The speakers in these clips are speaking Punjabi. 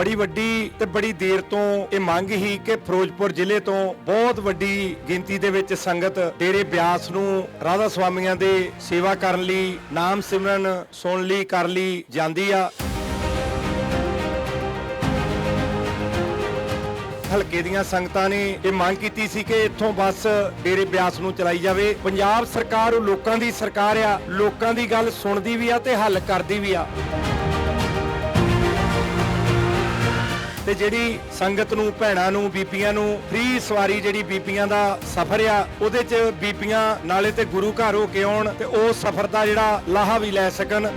ਬੜੀ ਵੱਡੀ ਤੇ ਬੜੀ ਦੇਰ ਤੋਂ ਇਹ ਮੰਗ ਹੀ ਕਿ ਫਿਰੋਜ਼ਪੁਰ ਜ਼ਿਲ੍ਹੇ ਤੋਂ ਬਹੁਤ ਵੱਡੀ ਗਿਣਤੀ ਦੇ ਵਿੱਚ ਸੰਗਤ ਡੇਰੇ ਬਿਆਸ ਨੂੰ ਰਾਧਾ ਸੁਆਮੀਆਂ ਦੇ ਸੇਵਾ ਕਰਨ ਲਈ, ਨਾਮ ਸਿਮਰਨ ਸੁਣ ਲਈ, ਕਰ ਲਈ ਜਾਂਦੀ ਆ। ਹਲਕੇ ਦੀਆਂ ਸੰਗਤਾਂ ਨੇ ਇਹ ਮੰਗ ਕੀਤੀ ਸੀ ਕਿ ਇੱਥੋਂ ਬੱਸ ਡੇਰੇ ਬਿਆਸ ਨੂੰ ਚਲਾਈ ਜਾਵੇ। ਪੰਜਾਬ ਸਰਕਾਰ ਉਹ ਲੋਕਾਂ ਦੀ ਸਰਕਾਰ ਆ, ਲੋਕਾਂ ਦੀ ਗੱਲ ਸੁਣਦੀ ਵੀ ਆ ਤੇ ਹੱਲ ਕਰਦੀ ਵੀ ਆ। ਤੇ ਜਿਹੜੀ ਸੰਗਤ ਨੂੰ, ਭੈਣਾਂ ਨੂੰ, ਬੀਬੀਆਂ ਨੂੰ ਫ੍ਰੀ ਸਵਾਰੀ ਜਿਹੜੀ ਬੀਬੀਆਂ ਦਾ ਸਫ਼ਰ ਆ, ਉਹਦੇ 'ਚ ਬੀਬੀਆਂ ਨਾਲੇ ਤੇ ਗੁਰੂ ਘਰ ਹੋ ਕੇ ਆਉਣ ਤੇ ਉਹ ਸਫ਼ਰ ਦਾ ਜਿਹੜਾ ਲਾਹਾ ਵੀ ਲੈ ਸਕਣ।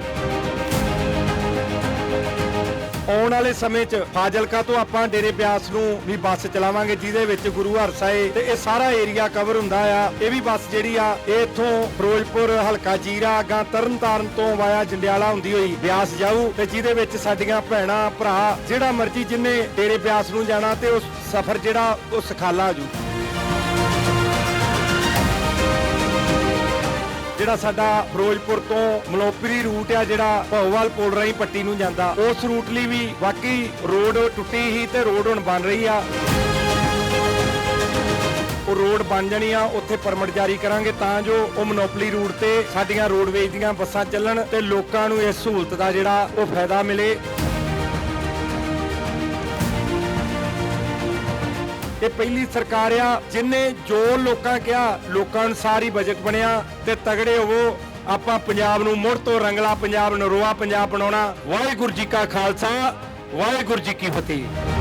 ਆਉਣ ਵਾਲੇ ਸਮੇਂ 'ਚ ਫਾਜ਼ਿਲਕਾ ਤੋਂ ਆਪਾਂ ਡੇਰੇ ਬਿਆਸ ਨੂੰ ਵੀ ਬੱਸ ਚਲਾਵਾਂਗੇ, ਜਿਹਦੇ ਵਿੱਚ ਗੁਰੂ ਹਰ ਸਾਹਿਬ ਤੇ ਇਹ ਸਾਰਾ ਏਰੀਆ ਕਵਰ ਹੁੰਦਾ ਆ। ਇਹ ਵੀ ਬੱਸ ਜਿਹੜੀ ਆ, ਇਹ ਇੱਥੋਂ ਫਿਰੋਜ਼ਪੁਰ, ਹਲਕਾ ਜੀਰਾ ਅਗਾਂ ਤਰਨਤਾਰਨ ਤੋਂ ਵਾਇਆ ਜੰਡਿਆਲਾ ਹੁੰਦੀ ਹੋਈ ਬਿਆਸ ਜਾਊ ਤੇ ਜਿਹਦੇ ਵਿੱਚ ਸਾਡੀਆਂ ਭੈਣਾਂ, ਭਰਾ, ਜਿਹੜਾ ਮਰਜ਼ੀ ਜਿੰਨੇ ਡੇਰੇ ਬਿਆਸ ਨੂੰ ਜਾਣਾ ਤੇ ਉਸ ਸਫ਼ਰ ਜਿਹੜਾ ਉਹ ਸਖਾਲਾ ਹੋ ਜੂ। ਜਿਹੜਾ ਸਾਡਾ ਫਿਰੋਜ਼ਪੁਰ ਤੋਂ ਮਲੋਪਰੀ ਰੂਟ ਆ ਜਿਹੜਾ ਭੌਵਾਲ ਪੁਲ ਰਾਹੀਂ ਪੱਟੀ ਨੂੰ ਜਾਂਦਾ, ਉਸ ਰੂਟ ਲਈ ਵੀ ਵਾਕਈ ਰੋਡ ਟੁੱਟੀ ਹੀ ਤੇ ਰੋਡ ਹੁਣ ਬਣ ਰਹੀ ਆ। ਉਹ ਰੋਡ ਬਣ ਜਾਣੀ ਆ, ਉੱਥੇ ਪਰਮਿਟ ਜਾਰੀ ਕਰਾਂਗੇ ਤਾਂ ਜੋ ਉਹ ਮੋਨੋਪਲੀ ਰੂਟ ਤੇ ਸਾਡੀਆਂ ਰੋਡਵੇਜ਼ ਦੀਆਂ ਬੱਸਾਂ ਚੱਲਣ ਤੇ ਲੋਕਾਂ ਨੂੰ ਇਸ ਸਹੂਲਤ ਦਾ ਜਿਹੜਾ ਉਹ ਫਾਇਦਾ ਮਿਲੇ। ਇਹ ਪਹਿਲੀ ਸਰਕਾਰ ਆ, ਜਿਨੇ ਜੋ ਲੋਕਾਂ ਕਿਹਾ, ਲੋਕਾਂ ਅਨੁਸਾਰ ਹੀ ਬਜਟ ਬਣਿਆ ਤੇ ਤਗੜੇ ਹੋਵੋ, ਆਪਾਂ ਪੰਜਾਬ ਨੂੰ ਮੁੜ ਤੋਂ ਰੰਗਲਾ ਪੰਜਾਬ, ਨਰੋਆ ਪੰਜਾਬ ਬਣਾਉਣਾ। ਵਾਹਿਗੁਰੂ ਜੀ ਕਾ ਖਾਲਸਾ, ਵਾਹਿਗੁਰੂ ਜੀ ਕੀ ਫਤਿਹ।